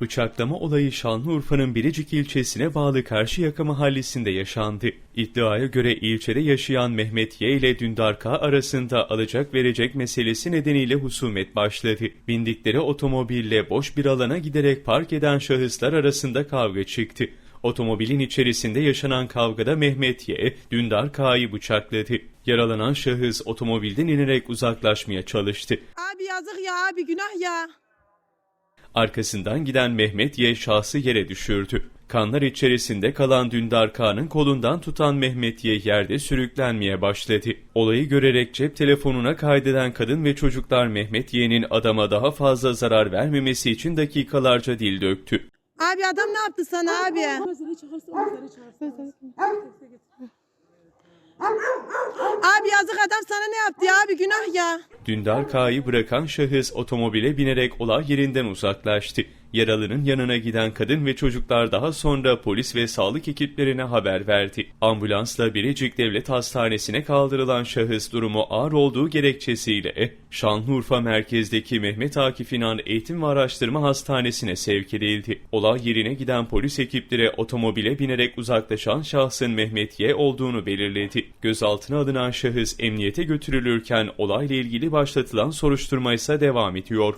Bıçaklama olayı Şanlıurfa'nın Birecik ilçesine bağlı Karşıyaka mahallesinde yaşandı. İddiaya göre ilçede yaşayan Mehmet Y ile Dündar K arasında alacak verecek meselesi nedeniyle husumet başladı. Bindikleri otomobille boş bir alana giderek park eden şahıslar arasında kavga çıktı. Otomobilin içerisinde yaşanan kavgada Mehmet Y, Dündar K'yı bıçakladı. Yaralanan şahıs otomobilden inerek uzaklaşmaya çalıştı. Abi yazık ya abi günah ya. Arkasından giden Mehmet Y şahsı yere düşürdü. Kanlar içerisinde kalan Dündar K'nın kolundan tutan Mehmet Y yerde sürüklenmeye başladı. Olayı görerek cep telefonuna kaydeden kadın ve çocuklar Mehmet Y'nin adama daha fazla zarar vermemesi için dakikalarca dil döktü. Abi adam ne yaptı sana abi? Abi yazık adam sana ne yaptı ya abi günah ya. Dündar K'yı bırakan şahıs otomobile binerek olay yerinden uzaklaştı. Yaralının yanına giden kadın ve çocuklar daha sonra polis ve sağlık ekiplerine haber verdi. Ambulansla Birecik Devlet Hastanesi'ne kaldırılan şahıs durumu ağır olduğu gerekçesiyle Şanlıurfa merkezdeki Mehmet Akif İnan Eğitim ve Araştırma Hastanesi'ne sevk edildi. Olay yerine giden polis ekipleri otomobile binerek uzaklaşan şahsın Mehmet Y olduğunu belirledi. Gözaltına alınan şahıs emniyete götürülürken olayla ilgili başlatılan soruşturma ise devam ediyor.